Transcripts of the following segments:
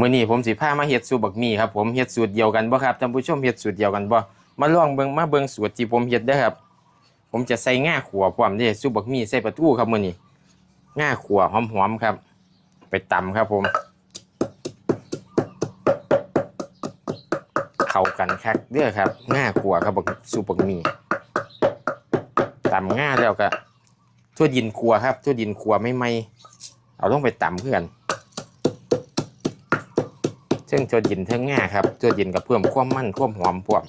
มื้อนี้ผมสิพามาเฮ็ดสูตรบักหมี่ครับผมเฮ็ดสูตรเดียวกันบ่ครับท่านผู้ชมเฮ็ดสูตรเดียวกันบ่มาลองเบิ่งมาเบิ่งสูตรที่ผมเฮ็ดเด้อครับ ผมจะใส่ง่าขัวพร้อมเด้สูตรบักหมี่ใส่ปลาทูครับมื้อนี้ง่าขัวหอมๆครับ ไปตำครับผม เข้ากันคักเด้อครับง่าขัวครับบักสูตรบักหมี่ตำง่าแล้วก็ทั่วดินขัวครับทั่วดินขัวไม่ไหมเอาลงไปตำเพื่อน ซึ่งตัวยินเทั้งง่าครับตัวยินกับเพิ่มความมันความหอมพวก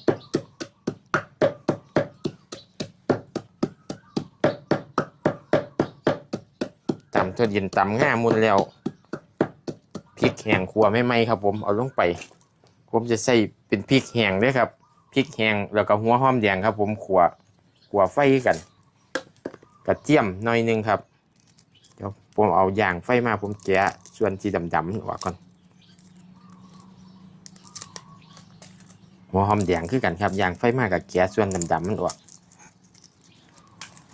ตำตัวยินตำง่ามุนแล้วพริกแห้งขัวไม่ไหมครับ ผมเอาลงไป ผมจะใส่เป็นพริกแห้งด้วยครับพริกแห้งแล้วก็หัวหอมแดงครับ ผมขัวขัวไฟกันกระเทียมหน่อยหนึงครับเดี๋ยวผมเอาย่างไฟมาผมแกะส่วนที่ดำๆออกก่อน หัวหอมแดงคือกันครับยางไฟมากกับแก๊สส่วนดำๆมันออก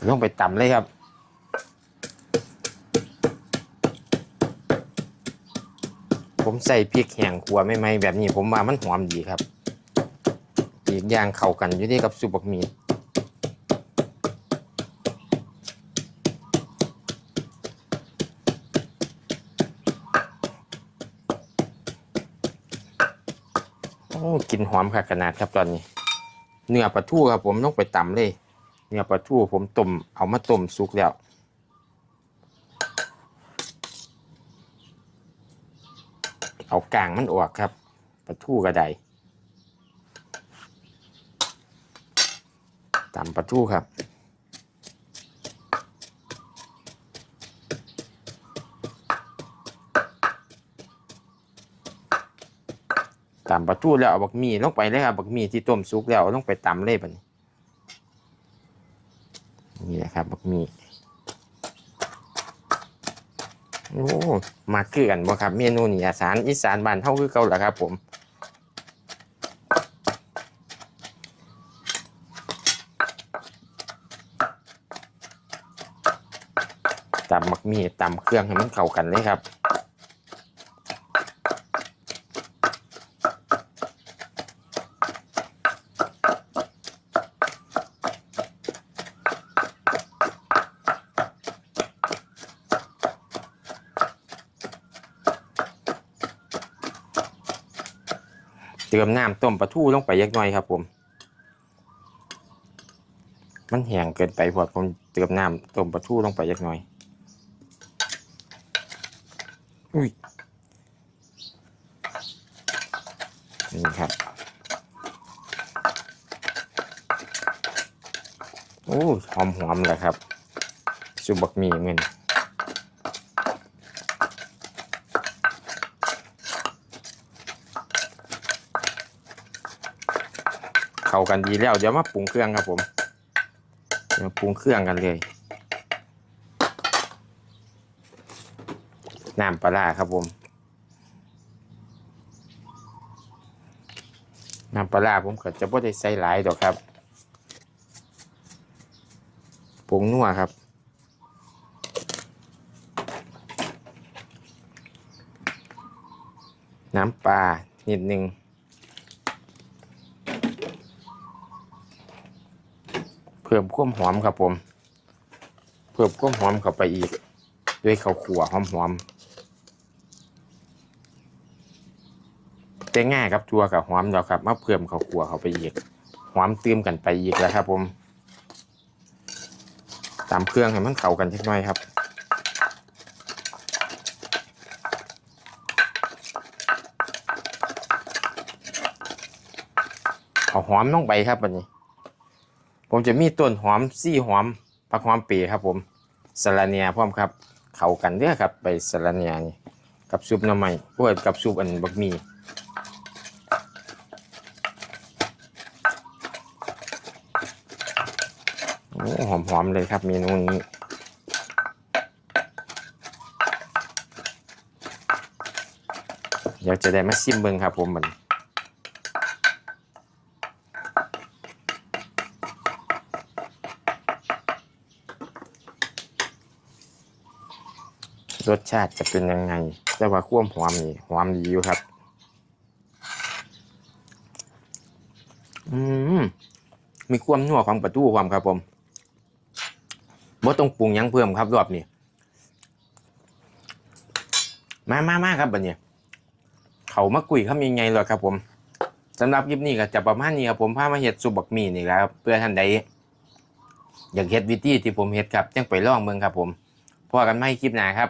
ลงไปตำเลยครับผมใส่พริกแห้งขัวไม่ไหมแบบนี้ผมว่ามันหอมดีครับอีกอย่างเข้ากันอยู่ที่กับซุปบักหมี่ โอ้กลินหอมค่ะขนาดครับตอนนี้ เนื้อปลาทูครับผมต้องไปตำเลย เนื้อปลาทูผมต้มเอามาต้มสุกแล้วเอากลางมันออกครับปลาทูกระไดตำปลาทูครับ ตำปลาทูแล้วเอาบักหมี่ลงไปเลยครับบักหมี่ที่ต้มสุกแล้วเอาลงไปตำเลยบัดนี้นี่นะครับบักหมี่โอ้มาคือกันบ่ครับเมนูนี่อาสารอีสานบ้านเฮาคือเก่าแหละครับ ผมตำบักหมี่ตำเครื่องให้มันเข้ากันเลยครับ ติมน้ำต้มปลาทูลงไปยักน่อยครับผม มันแห้งเกินไปพอดผมเติมน้ำต้มปลาทูลงไปยักน่อย อุ้ยนี่ครับ โอ้หอมหอมๆเลยครับซุปบักหมี่เงิน เข้ากันดีแล้วเดี๋ยวมาปรุงเครื่องครับผมเดี๋ยวปรุงเครื่องกันเลยน้ำปลาครับผมน้ำปลาผมก็จะไม่ได้ใส่หลายดอกครับปรุงนัวครับ น้ำปลานิดนึง เพิ่มความหอมครับผม เพิ่มความหอมเข้าไปอีก ด้วยข้าวขั่วหอมๆแต่ง่ายครับทัวกับหอมแล้วครับ มาเพิ่มข้าวขั่วเข้าไปอีก หอมเติมกันไปอีกแล้วครับผม ตามเครื่องให้มันเข้ากันเล็กน้อยครับเอาหอมลงไปครับวันนี้ ผมจะมีต้นหอมซี่หอมผักหอมเปีครับผมสะระเนียพร้อมครับ เข้ากันเด้อครับ ไปสะระเนียนี่กับซุปน้ำมันพวกกับซุปอันบักหมี่โอ้หอมๆเลยครับเมนูนี้อยากจะได้มาชิมเบิ่งครับผมมัน รสชาติจะเป็นยังไง แต่ว่าความหอมนี่หอมดีอยู่ครับ อืมมีความนัวของประตูความครับผมบ่ต้องปรุงยังเพิ่มครับรอบนี้มามามาครับบัดนี้เขามากุยเขามีไงเลยครับ ผมสำหรับคลิปนี้ก็จะประมาณนี้ครับผมพามาเฮ็ดซุปบักหมี่นี่และครับเพื่อท่านใดอยากเฮ็ดวิธีที่ผมเฮ็ดครับจังไปลองเบิ่งครับผมพอกันไม่คลิปหน้าครับ